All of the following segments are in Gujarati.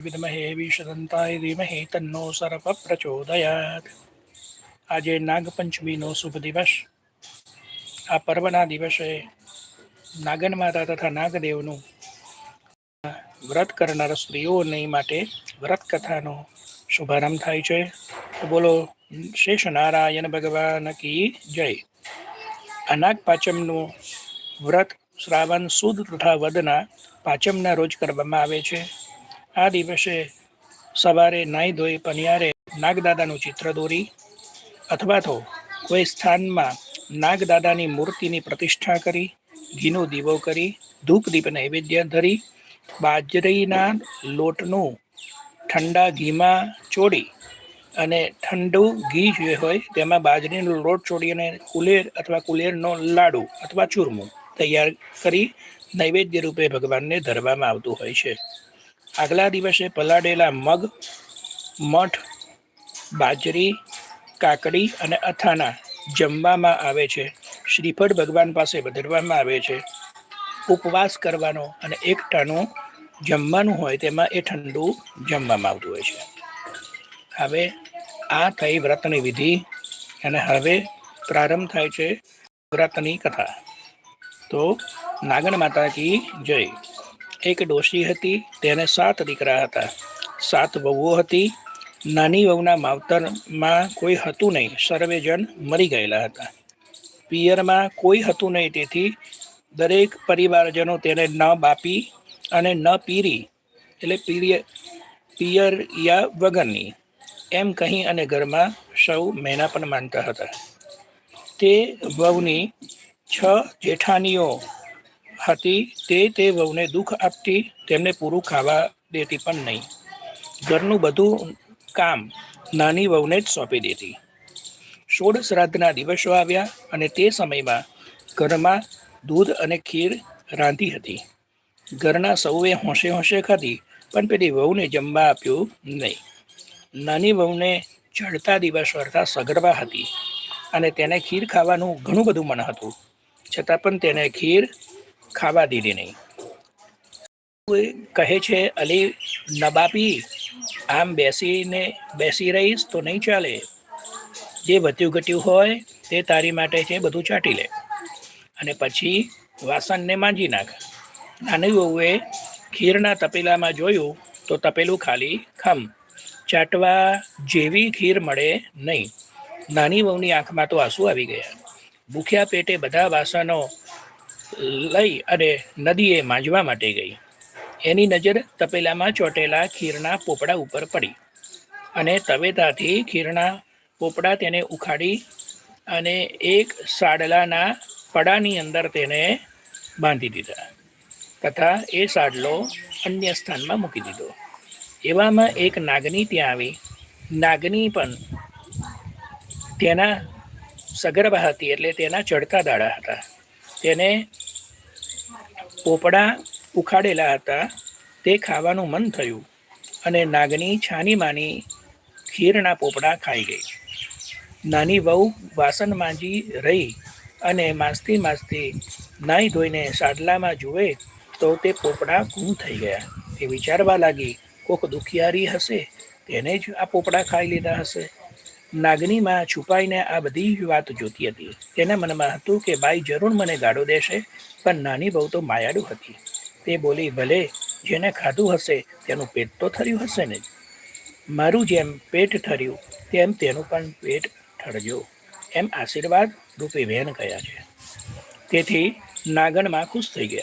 વિદ્મહે વિષદંતાય ધીમહે તન્નો સર્પ પ્રચોદયાત આજે નાગપંચમીનો શુભ દિવસ આ પર્વના દિવસે નાગન માતા તથા નાગદેવનું વ્રત કરનાર સ્ત્રીઓની માટે વ્રત કથાનો શુભારંભ થાય છે બોલો શેષ નારાયણ ભગવાન કી જય આ નાગપાંચમનું વ્રત શ્રાવણ સુદ તથા વદના પાંચમના રોજ કરવામાં આવે છે આ દિવસે સવારે નાહી ધોઈ પનિયારે નાગદાદાનું ચિત્ર દોરી, અથવા તો કોઈ સ્થાનમાં નાગદાદાની મૂર્તિની પ્રતિષ્ઠા કરી, ઘીનો દીવો કરી ધૂપ દીપ નૈવેદ્ય ધરી, બાજરીના લોટનું ઠંડા ઘીમાં ચોડી અને ઠંડુ ઘી જે હોય તેમાં બાજરીનો લોટ ચોડી અને કુલેર અથવા કુલેરનો લાડુ અથવા ચૂરમું તૈયાર કરી નૈવેદ્ય રૂપે ભગવાનને ધરવામાં આવતું હોય છે. આગલા દિવસે પલાળેલા મગ, મઠ, બાજરી, કાકડી અને અથાણા જમવામાં આવે છે. શ્રીફળ ભગવાન પાસે વધારવામાં આવે છે. ઉપવાસ કરવાનો અને એક ટાણું જમવાનું હોય તેમાં એ ઠંડુ જમવામાં આવતું હોય છે. હવે આ થઈ વ્રતની વિધિ અને હવે પ્રારંભ થાય છે વ્રતની કથા. તો નાગણ માતા કી જય. એક ડોશી હતી, તેને સાત દીકરા હતા. સાત વહુઓ હતી. નાની વહુના માવતરમાં કોઈ હતું નહીં. સર્વે જણ મરી ગયેલા હતા. પિયરમાં કોઈ હતું નહીં. તેથી દરેક પરિવારજનો તેને ન બાપી અને ન પીરી. એટલે પીરિય પિયર યા વગરની. એમ કહી અને ઘરમાં સૌ મહેના પણ માનતા હતા. તે વહુની છ જેઠાનીઓ હતી, તે તે વહુને દુઃખ આપતી, તેમને પૂરું ખાવા દેતી પણ નહીં. ઘરનું બધું કામ નાની વહુને જ સોંપી દેતી. સોળ શ્રાદ્ધના દિવસો આવ્યા અને તે સમયમાં ઘરમાં દૂધ અને ખીર રાંધી હતી. ઘરના સૌએ હોંશે હોંશે ખાધી, પણ પેલી વહુને જમવા આપ્યું નહીં. નાની વહુને ચડતા દિવસ અર્થાત સગર્ભા હતી અને તેને ખીર ખાવાનું ઘણું બધું મન હતું. છતાં પણ તેને ખીર ખાવા દીધી નહીં. કહે છે, અલી, નબાપી, આમ બેસીને બેસી રહીશ તો નહીં ચાલે. જે વધ્યું ઘટ્યું હોય તે તારી માટે છે, બધું ચાટી લે. અને પછી વાસણને માંજી નાખ. નાની વહુએ ખીરના તપેલામાં જોયું તો તપેલું ખાલી ખમ. ચાટવા જેવી ખીર મળે નહીં. નાની વહુની આંખમાં તો આંસુ આવી ગયા. ભૂખ્યા પેટે બધા વાસણો લઈ અને નદીએ માંજવા માટે ગઈ. એની નજર તપેલામાં ચોટેલા ખીરના પોપડા ઉપર પડી અને તવેતાથી ખીરના પોપડા તેને ઉખાડી અને એક સાડલાના પડાની અંદર તેને બાંધી દીધા તથા એ સાડલો અન્ય સ્થાનમાં મૂકી દીધો. એવામાં એક નાગની ત્યાં આવી. નાગની પણ તેના સગર્ભા હતી એટલે તેના ચડતા દાડા હતા. તેને પોપડા ઉખાડેલા હતા. તે ખાવાનું મન થયું અને નાગની છાની માની ખીરના પોપડા ખાઈ ગઈ. નાની વહુ વાસણ માંજી રહી અને માસતી માસતી નાહી ધોઈને સાડલામાં જુએ તો તે પોપડા ગુમ થઈ ગયા. એ વિચારવા લાગી, કોક દુખિયારી હશે? તેને જ આ પોપડા ખાઈ લીધા હશે. નાગનીમાં છુપાઈને આ બધી વાત જોતી હતી. તેના મનમાં હતું કે બાઈ જરૂર મને ગાળો દેશે, પણ નાની બહુ તો માયાડું હતી. તે બોલી, ભલે, જેને ખાધું હશે, તેનું પેટ તો થર્યું હશે ને મારું જેમ પેટ ઠર્યું તેમ તેનું પણ પેટ ઠરજો એમ આશીર્વાદ રૂપે વહેન ગયા છે. તેથી નાગણમાં ખુશ થઈ ગયા.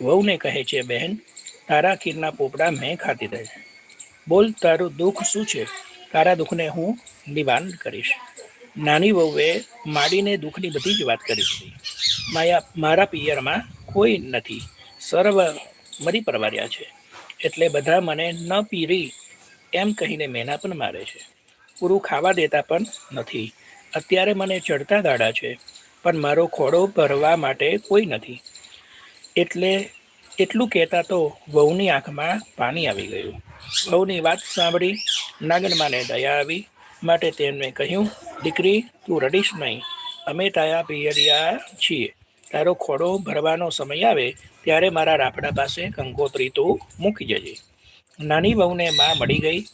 વહુને કહે છે, બહેન, તારા ખીરના પોપડા મેં ખાધી રહે બોલ, તારું દુઃખ શું છે? તારા દુઃખને હું નિવારણ કરીશ. નાની વહુએ માડીને દુઃખની બધી જ વાત કરી હતી. માયા, મારા પિયરમાં કોઈ નથી. સર્વ મરી પરવાર્યા છે. એટલે બધા મને ન પીરી એમ કહીને મેના પણ મારે છે. પૂરું ખાવા દેતા પણ નથી. અત્યારે મને ચડતા દાડા છે, પણ મારો ખોડો ભરવા માટે કોઈ નથી. એટલે એટલું કહેતા તો વહુની આંખમાં પાણી આવી ગયું. વહુની વાત સાંભળી નાગણમાને દયા આવી. માટે તેમણે કહ્યું, દીકરી, તું રડીશ નહીં. અમે તારા પિયરિયા છીએ. તારો ખોડો ભરવાનો સમય આવે, ત્યારે મારા રાફડા પાસે કંકોત્રી તું મૂકી જજે. નાની વહુને માં મળી ગઈ.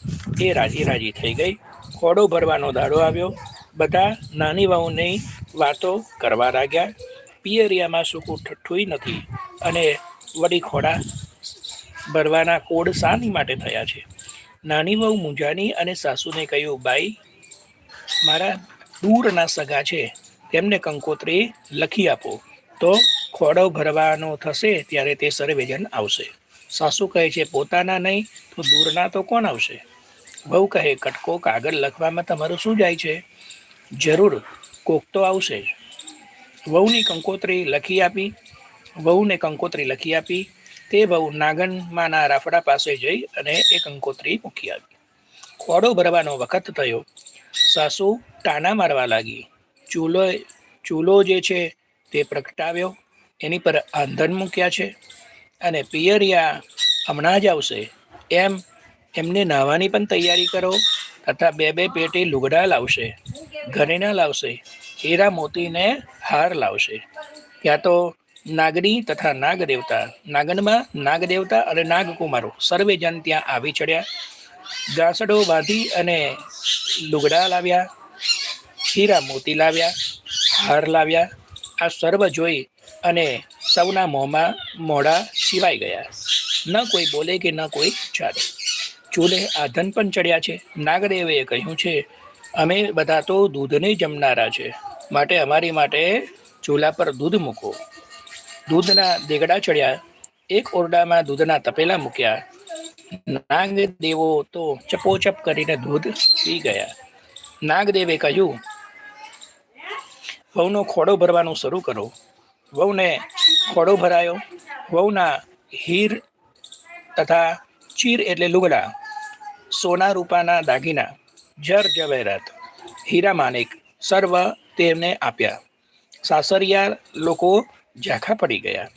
એ રાજી રાજી થઈ ગઈ. ખોડો ભરવાનો દાડો આવ્યો. બધા નાની વહુની વાતો કરવા લાગ્યા. પિયરિયામાં સૂકું ઠઠ્ઠું નથી અને વળી ખોડા ભરવાના કોડ શાની માટે થયા છે? નાની વહુ મૂંઝાની અને સાસુને કહ્યું, બાઈ, મારા દૂરના સગા છે, તેમને કંકોત્રી લખી આપો. તો ખોડો ભરવાનો થશે ત્યારે તે સર્વેજન આવશે. સાસુ કહે છે, પોતાના નહીં, તો દૂરના તો કોણ આવશે? વહુ કહે, કટકો કાગળ લખવામાં તમારું શું જાય છે? જરૂર, કોક તો આવશે જ. વહુની કંકોત્રી લખી આપી. વહુને કંકોત્રી લખી આપી. તે બહુ નાગનમાંના રાફડા પાસે જઈ અને એક અંકોત્રી મૂકી આવી. ખોડો ભરવાનો વખત થયો. સાસુ ટાણા મારવા લાગી. ચૂલો ચૂલો જે છે તે પ્રગટાવ્યો. એની પર આંધણ મૂક્યા છે અને પિયરિયા હમણાં જ આવશે. એમ એમને નાહવાની પણ તૈયારી કરો તથા બે બે પેટી લુગડા લાવશે, ઘરેણા લાવશે, હીરા મોતીને હાર લાવશે. ત્યાં તો નાગરી તથા નાગ દેવતા નાગનમાં નાગ દેવતા અને નાગકુમારો સર્વે જન ત્યાં આવી ચડ્યા. ગાસડો બાંધી અને લુગડા લાવ્યા હીરા મોતી લાવ્યા, હાર લાવ્યા. આ સર્વ જોઈ અને સૌના મોંમાં મોઢા સિવાય ગયા. ન કોઈ બોલે કે ન કોઈ ચાલે. ચૂલે આધન પણ ચડ્યા છે. નાગદેવે કહ્યું છે, અમે બધા તો દૂધને જમનારા છે. માટે અમારી માટે ચૂલા પર દૂધ મૂકો. દૂધના દેગડા ચડ્યા, એક ઓરડામાં દૂધના તપેલા મૂક્યા. નાગ દેવો તો ચપોચપ કરીને દૂધ પી ગયા. નાગદેવે કહ્યું, વહુનો ખોડો ભરવાનું શરૂ કરો. વહુને ખોડો ભરાયો. વહુના હીર તથા ચીર એટલે લુગડા, સોના રૂપાના દાગીના, જર જવેરાત હીરા માણેક સર્વ તેમને આપ્યા. સાસરિયા લોકો ઝાંખા પડી ગયા.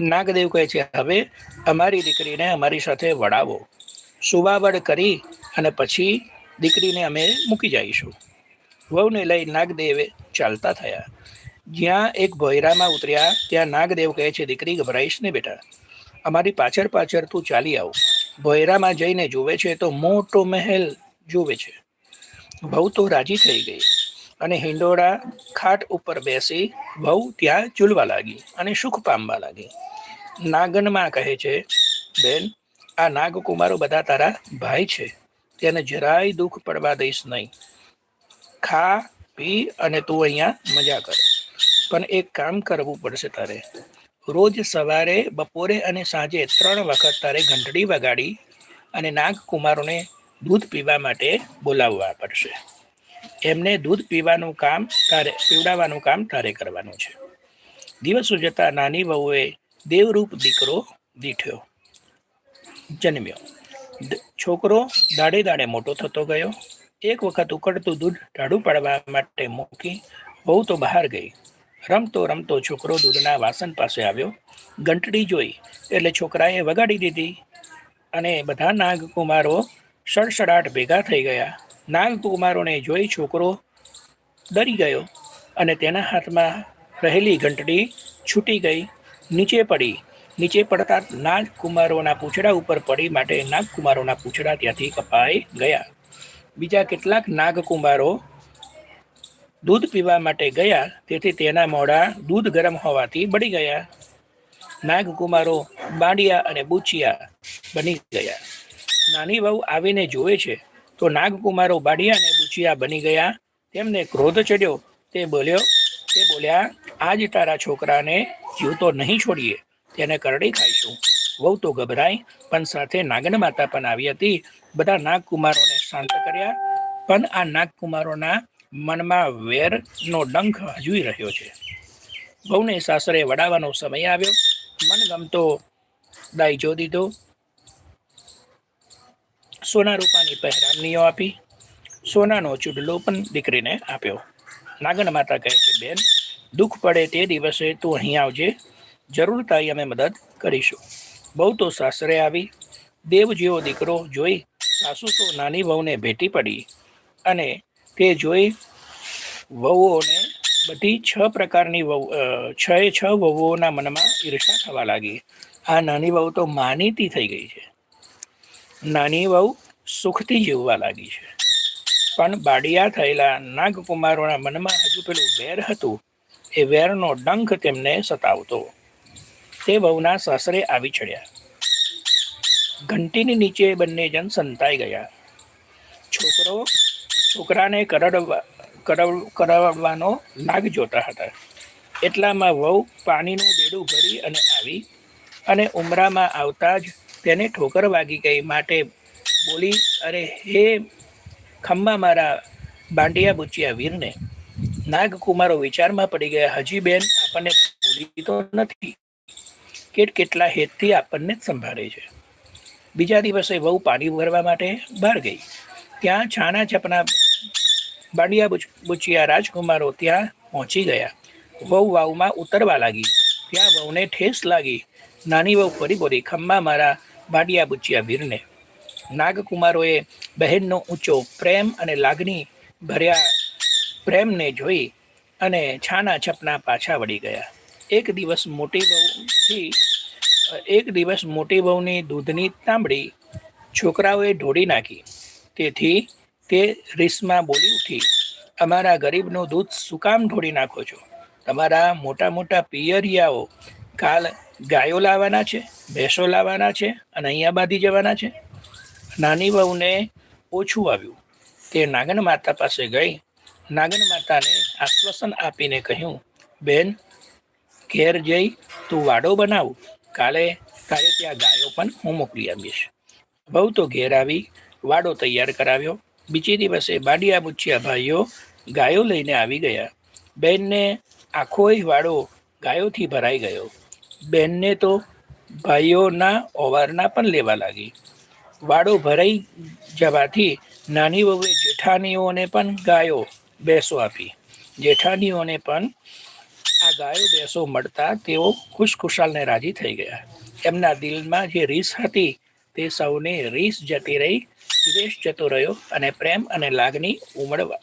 નાગદેવ કહે છે, હવે અમારી દીકરીને અમારી સાથે વડાવો સુવાવડ કરી અને પછી દીકરીને અમે મૂકી જઈશું. વહુને લઈ નાગદેવે ચાલતા થયા. જ્યાં એક ભોયરામાં ઉતર્યા, ત્યાં નાગદેવ કહે છે, દીકરી, ગભરાઈશ ને બેટા. અમારી પાછળ પાછળ તું ચાલી આવ. ભોયરામાં જઈને જુએ છે તો મોટો મહેલ જુએ છે. વહુ તો રાજી થઈ ગઈ. અને હિંડોળા ખાટ ઉપર બેસી વહુ ત્યાં ઝૂલવા લાગી અને સુખ પામવા લાગી. નાગનમાં કહે છે, બેન, આ નાગકુમારો બધા તારા ભાઈ છે. તેને જરાય દુઃખ પડવા દઈશ નહીં. ખા, પી અને તું અહીંયા મજા કર. પણ એક કામ કરવું પડશે તારે. રોજ સવારે, બપોરે અને સાંજે ત્રણ વખત તારે ઘંટડી વગાડી અને નાગકુમારોને દૂધ પીવા માટે બોલાવવા પડશે. એમને દૂધ પીવાનું કામ તારે, પીવડાવવાનું કામ તારે કરવાનું છે. દિવસો જતા નાની વહુએ દેવરૂપ દીકરો દીઠ્યો. જન્મ્યો. છોકરો દાડે દાડે મોટો થતો ગયો. એક વખત ઉકળતું દૂધ ટાઢું પાડવા માટે મૂકી બહુ તો બહાર ગઈ. રમતો રમતો છોકરો દૂધના વાસણ પાસે આવ્યો. ઘંટડી જોઈ એટલે છોકરાએ વગાડી દીધી અને બધા નાગકુમારો સડસડાટ ભેગા થઈ ગયા. નાગકુમારોને જોઈ છોકરો ડરી ગયો અને તેના હાથમાં રહેલી ઘંટડી છૂટી ગઈ, નીચે પડી. નીચે પડતા નાગકુમારોના પૂંછડા ઉપર પડી માટે નાગકુમારોના પૂંછડા ત્યાંથી કપાઈ ગયા. બીજા કેટલાક નાગકુમારો દૂધ પીવા માટે ગયા, તેથી તેના મોઢા દૂધ ગરમ હોવાથી બળી ગયા. નાગકુમારો બાંડિયા અને બુચિયા બની ગયા. નાની વહુ આવીને જોવે છે. તો નાગકુમારો બાડિયા અને બુચિયા બની ગયા. તેમને ક્રોધ ચડ્યો. તે બોલ્યો, તે બોલ્યા, આજ તારા છોકરાને જીવતો નહીં છોડીએ. તેને કરડી ખાઈશું. વહુ તો ગભરાઈ, પણ સાથે નાગન માતા પણ આવી હતી. બધા નાગકુમારોને શાંત કર્યા. પણ આ નાગકુમારોના મનમાં વેરનો ડંખ હજુઈ રહ્યો છે. બહુને સાસરે વડાવવાનો સમય આવ્યો. મનગમતો દાઈજો દીધો. સોના રૂપાની પહેરામણીઓ આપી, સોનાનો ચૂડલો પણ દીકરીને આપ્યો. નાગણ માતા કહે છે, બેન, દુઃખ પડે તે દિવસે તું અહીં આવજે. જરૂર તારી અમે મદદ કરીશું. બહુ તો સાસરે આવી. દેવ જેવો દીકરો જોઈ સાસુ તો નાની વહુને ભેટી પડી અને તે જોઈ વહુઓને બધી છ પ્રકારની વહુ છ એ છ વહુઓના મનમાં ઈર્ષા થવા લાગી. આ નાની વહુ તો માનીતી થઈ ગઈ છે. નાની વહુ સુખથી જીવવા લાગી છે. પણ બાડિયા થયેલા નાગકુમારોના મનમાં હજુ પેલું વેર હતું, એ વેરનો ડંખ તેમને સતાવતો. તે વહુના સાસરે આવી ચડ્યા. ઘંટીની નીચે બંને જણ સંતાઈ ગયા. છોકરો છોકરાને કરડવા, કરડ કરાવવાનો નાગ જોતા હતા. એટલામાં વહુ પાણીનું બેડું ભરી અને આવી અને ઉમરામાં આવતા જ તેને ઠોકર વાગી ગઈ. માટે બોલી, અરે હે ખંભા મારા બાંડિયા બુચિયા વીરને. નાગકુમારો વિચારમાં પડી ગયા. હજી બેન આપણને ભૂલી તો નથી કેટ કેટલા હેતથી આપણને સંભાળે છે. બીજા દિવસે વહુ પાણી ભરવા માટે બહાર ગઈ. ત્યાં છાના છપના બાંડિયા બુચ, બુચિયા રાજકુમારો ત્યાં પહોંચી ગયા. વહુ વાવમાં ઉતરવા લાગી. ત્યાં વહુને ઠેસ લાગી. નાની વહુ ફરી બોલી, ખંભા મારા બાંડિયા બુચિયા વીરને. નાગકુમારોએ બહેનનો ઊંચો પ્રેમ અને લાગણી ભર્યા પ્રેમને જોઈ અને છાના છપના પાછા વળી ગયા. એક દિવસ મોટી બહુથી એક દિવસ મોટી બહુની દૂધની તાંબડી છોકરાઓએ ઢોળી નાખી. તેથી તે રીસમાં બોલી ઉઠી, અમારા ગરીબનું દૂધ શું કામ ઢોળી નાખો છો? તમારા મોટા મોટા પિયરિયાઓ કાલ ગાયો લાવવાના છે, ભેંસો લાવવાના છે અને અહીંયા બાંધી જવાના છે. નાની વહુને ઓછું આવ્યું. તે નાગન માતા પાસે ગઈ. નાગન માતાને આશ્વાસન આપીને કહ્યું, બેન, ઘેર જઈ તું વાડો બનાવ. કાલે તારે ત્યાં ગાયો પણ હું મોકલી આપીશ. બહુ તો ઘેર આવી વાડો તૈયાર કરાવ્યો. બીજે દિવસે બાડિયા બુચ્યા ભાઈઓ ગાયો લઈને આવી ગયા. બેનને આખોય વાડો ગાયોથી ભરાઈ ગયો. બેનને તો ભાઈઓના ઓવારના પણ લેવા લાગી. વાડો ભરાઈ જવાથી નાની વહુએ જેઠાણીઓને પણ ગાયો બેસો આપી. જેઠાણીઓને પણ આ ગાયો બેસો મળતા તેઓ ખુશખુશાલને રાજી થઈ ગયા. એમના દિલમાં જે રીસ હતી તે સૌને રીસ જતી રહી, દ્વેષ જતો રહ્યો અને પ્રેમ અને લાગણી ઉમળવા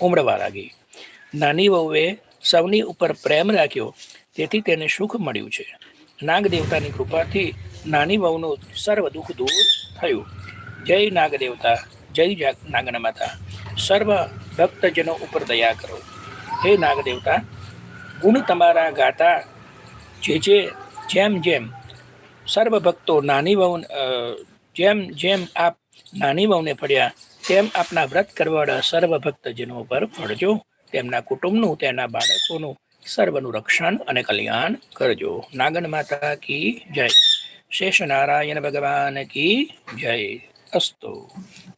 ઉમળવા લાગી. નાની વહુએ સૌની ઉપર પ્રેમ રાખ્યો તેથી તેને સુખ મળ્યું છે. નાગ દેવતાની કૃપાથી નાની વહુનું સર્વ દુઃખ દૂર થયું. જય નાગ દેવતા જય નાગના માતા. સર્વ ભક્તજનો ઉપર દયા કરો. હે નાગ દેવતા ગુણ તમારા ગાતા જે જે, જેમ જેમ. સર્વ ભક્તો નાની વહુ જેમ જેમ આપ નાની વહુને પડ્યા તેમ આપના વ્રત કરવાળા સર્વ ભક્તજનો પર પડજો તેમના કુટુંબનું તેમના બાળકોનું સર્વનું રક્ષણ અને કલ્યાણ કરજો. નાગન માતા કી જય. શેષ નારાયણ ભગવાન કી જય. અસ્તુ.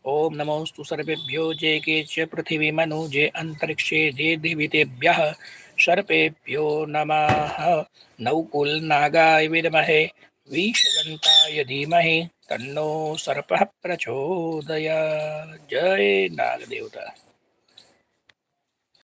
ઓમ નમોસ્તુ સર્વેભ્યો જે કે છે પૃથ્વી મનુ જે અંતરિક્ષે જે દેવિતેભ્ય સર્પેભ્યો નમઃ. નવકુલ નાગાય વિદમહે વિષદંતાય ધીમહે. તન્નો સર્પ પ્રચોદયા જય નાગ દેવતા